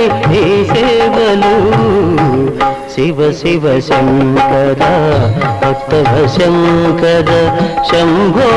చేయాలి ఈ సేవలు. శివ శివ శంకర భక్తవ శంకర శంభో